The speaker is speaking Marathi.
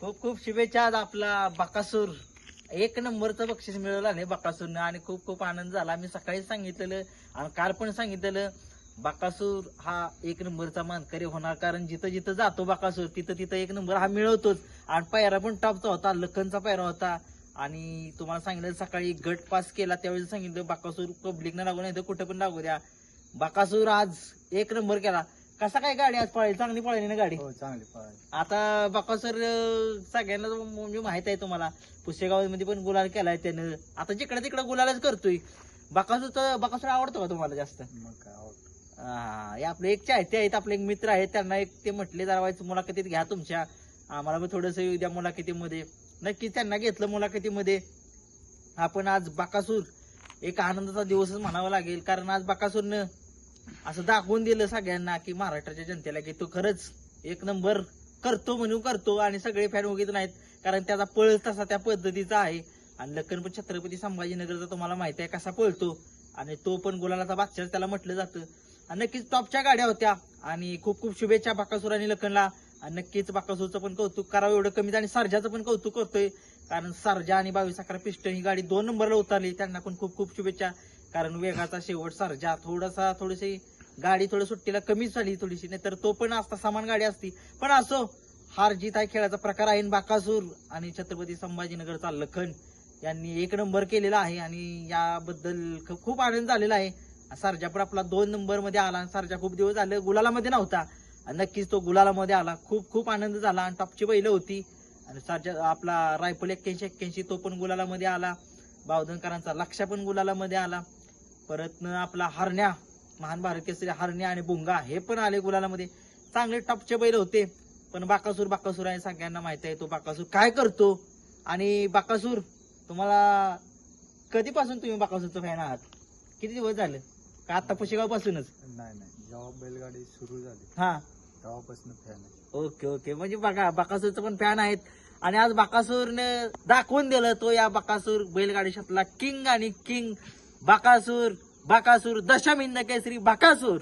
खूप खूप शुभेच्छा आज आपला बकासूर. एक नंबरचं बक्षीस मिळवलं नाही बकासूरनं आणि खूप खूप आनंद झाला. मी सकाळी सांगितलेलं आणि काल पण सांगितलेलं बकासूर हा एक नंबरचा मानकरी होणार कारण जिथं जिथं जातो बकासूर तिथं तिथं एक नंबर हा मिळवतोच. आणि पायरा पण टॉपचा होता लखनचा पायरा होता. आणि तुम्हाला सांगितलं सकाळी गट पास केला त्यावेळी सांगितलं बाकासूर पब्लिकनं लागू नाही तर कुठं पण लागू द्या. बाकासूर आज एक नंबर केला. कसा काय गाडी आज पळाली? चांगली पळाली ना गाडी? हो चांगली पळाली. आता बाकासूर अं, सगळ्यांना म्हणजे माहीत आहे तुम्हाला. पुसेगावमध्ये पण गुलाल केलाय त्यानं. आता जिकडे तिकडे गुलालच करतोय. बाकासूर बाकासूर आवडतो का तुम्हाला जास्त? मग काय आवडतं. हा, हे आपले एक चाहते आहेत आपले एक मित्र आहेत. त्यांना एक ते म्हटले जरा मुलाखतीत घ्या तुमच्या. आम्हाला पण थोडस येऊ द्या मुलाखतीमध्ये. नक्कीच त्यांना घेतलं मुलाखतीमध्ये. आपण आज बाकासूर एक आनंदाचा दिवसच म्हणावा लागेल. कारण आज बाकासूरनं असं दाखवून दिलं सगळ्यांना की महाराष्ट्राच्या जनतेला की तो खरंच एक नंबर करतो म्हणून करतो आणि सगळे फॅन वगैरे नाहीत. कारण त्याचा पळ तसा त्या पद्धतीचा आहे. आणि लखन पण छत्रपती संभाजीनगरचा तुम्हाला माहिती आहे कसा पळतो. आणि तो पण गुलालाचा बादशाह त्याला म्हटलं जातं. आणि नक्कीच टॉपच्या गाड्या होत्या. आणि खूप खूप शुभेच्छा बाकासूर आणि लखनला. आणि नक्कीच बाकासूरचं पण कौतुक करावं एवढं कमीच. आणि सरजाचं पण कौतुक करतोय कारण सरजा आणि बावीस अकरा पिस्टन ही गाडी दोन नंबरला उतरली. त्यांना पण खूप खूप शुभेच्छा. कारण वेगाचा शेवट सारजा थोडासा थोडीशी गाडी थोडं सुट्टीला कमीच झाली थोडीशी नाही तर तो पण असता समान गाडी असती. पण असो हार जीत हा खेळाचा प्रकार आहे बाकासूर आणि छत्रपती संभाजीनगरचा लखन यांनी एक नंबर केलेला आहे आणि याबद्दल खूप आनंद झालेला आहे. सरजा पण आपला दोन नंबरमध्ये आला आणि सरजा खूप दिवस झाले गुलालामध्ये नव्हता. आणि नक्कीच तो गुलालामध्ये आला. खूप खूप आनंद झाला आणि टॉपची बैलं होती. आणि सरजा आपला रायफल एक्क्याऐंशी एक्क्याऐंशी तो पण गुलालामध्ये आला. बावधनकरांचा लक्ष पण गुलालामध्ये आला. परत आपला हरण्या महान भारत केसरी हरण्या आणि बुंगा हे पण आले गुलालामध्ये. चांगले टॉपचे बैल होते पण बाकासूर बाकासूर आहे सगळ्यांना माहीत आहे तो बाकासूर काय करतो. आणि बाकासूर तुम्हाला कधीपासून तुम्ही बाकासूरचं फॅन आहात? किती दिवस झाले? का आता पुशेगाव पासूनच नाही नाही. जेव्हा बैलगाडी सुरू झाली हा. तेव्हापासून फॅन आहे. Okay okay. म्हणजे बघा बाकासूरचं पण फॅन आहेत. आणि आज बाकासूरने दाखवून दिलं तो या बाकासूर बैलगाडी शतला किंग आणि किंग बाकासूर बाकासूर दशमिंद केसरी बाकासूर.